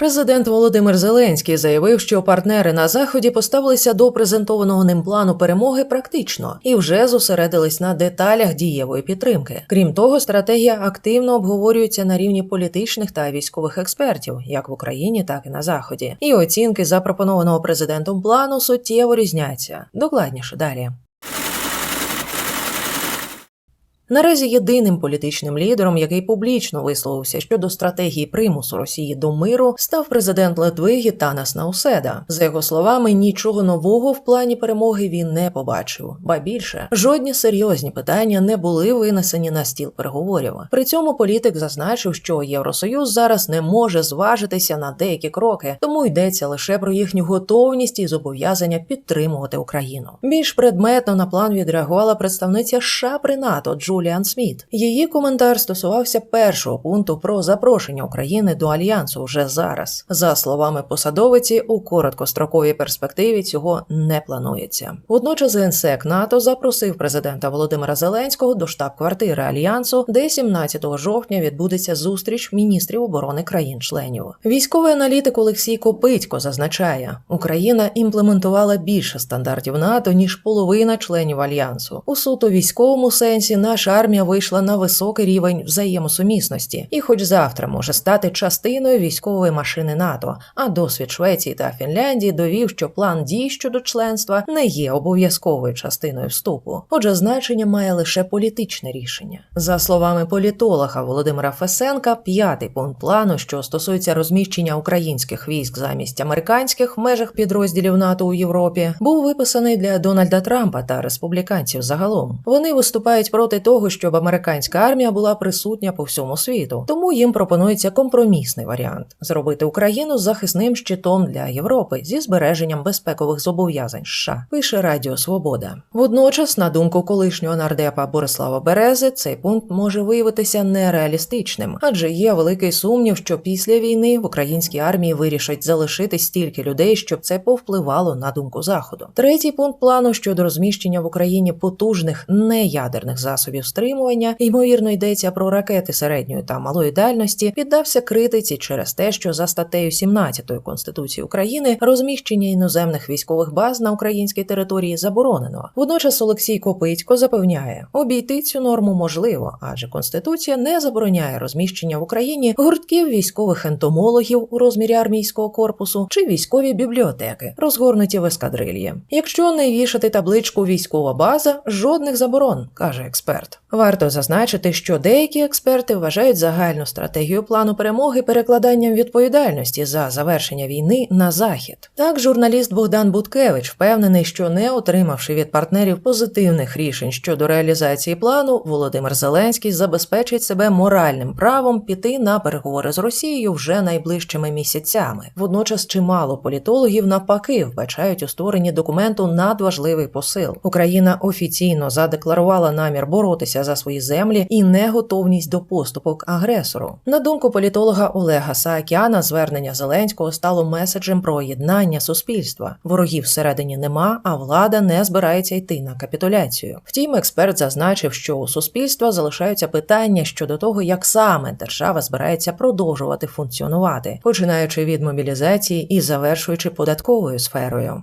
Президент Володимир Зеленський заявив, що партнери на заході поставилися до презентованого ним плану перемоги практично і вже зосередились на деталях дієвої підтримки. Крім того, стратегія активно обговорюється на рівні політичних та військових експертів, як в Україні, так і на заході. І оцінки запропонованого президентом плану суттєво різняться. Докладніше далі. Наразі єдиним політичним лідером, який публічно висловився щодо стратегії примусу Росії до миру, став президент Литви Гітанас Науседа. За його словами, нічого нового в плані перемоги він не побачив. Ба більше жодні серйозні питання не були винесені на стіл переговорів. При цьому політик зазначив, що Євросоюз зараз не може зважитися на деякі кроки, тому йдеться лише про їхню готовність і зобов'язання підтримувати Україну. Більш предметно на план відреагувала представниця США при НАТО Джуліан Сміт. Її коментар стосувався першого пункту про запрошення України до альянсу вже зараз. За словами посадовиці, у короткостроковій перспективі цього не планується. Водночас генсек НАТО запросив президента Володимира Зеленського до штаб-квартири альянсу, де 17 жовтня відбудеться зустріч міністрів оборони країн-членів. Військовий аналітик Олексій Копитько зазначає, Україна імплементувала більше стандартів НАТО ніж половина членів альянсу. У суто військовому сенсі наша армія вийшла на високий рівень взаємосумісності, і, хоч завтра може стати частиною військової машини НАТО, а досвід Швеції та Фінляндії довів, що план дій щодо членства не є обов'язковою частиною вступу. Отже, значення має лише політичне рішення. За словами політолога Володимира Фесенка, п'ятий пункт плану, що стосується розміщення українських військ замість американських в межах підрозділів НАТО у Європі, був виписаний для Дональда Трампа та республіканців загалом. Вони виступають проти того, щоб американська армія була присутня по всьому світу. Тому їм пропонується компромісний варіант зробити Україну захисним щитом для Європи зі збереженням безпекових зобов'язань. США пише Радіо Свобода. Водночас, на думку колишнього нардепа Борислава Берези, цей пункт може виявитися нереалістичним, адже є великий сумнів, що після війни в українській армії вирішать залишити стільки людей, щоб це повпливало на думку заходу. Третій пункт плану щодо розміщення в Україні потужних неядерних засобів стримування, ймовірно, йдеться про ракети середньої та малої дальності, піддався критиці через те, що за статтею 17 Конституції України розміщення іноземних військових баз на українській території заборонено. Водночас Олексій Копитько запевняє, обійти цю норму можливо, адже конституція не забороняє розміщення в Україні гуртків військових ентомологів у розмірі армійського корпусу чи військові бібліотеки, розгорнуті в ескадрильї. Якщо не вішати табличку військова база, жодних заборон, каже експерт. Варто зазначити, що деякі експерти вважають загальну стратегію плану перемоги перекладанням відповідальності за завершення війни на захід. Так, журналіст Богдан Буткевич впевнений, що не отримавши від партнерів позитивних рішень щодо реалізації плану, Володимир Зеленський забезпечить себе моральним правом піти на переговори з Росією вже найближчими місяцями. Водночас чимало політологів навпаки вбачають у створенні документу надважливий посил. Україна офіційно задекларувала намір боротися за свої землі і неготовність до поступок агресору. На думку політолога Олега Саакяна, звернення Зеленського стало меседжем про єднання суспільства. Ворогів всередині нема, а влада не збирається йти на капітуляцію. Втім, експерт зазначив, що у суспільства залишаються питання щодо того, як саме держава збирається продовжувати функціонувати, починаючи від мобілізації і завершуючи податковою сферою.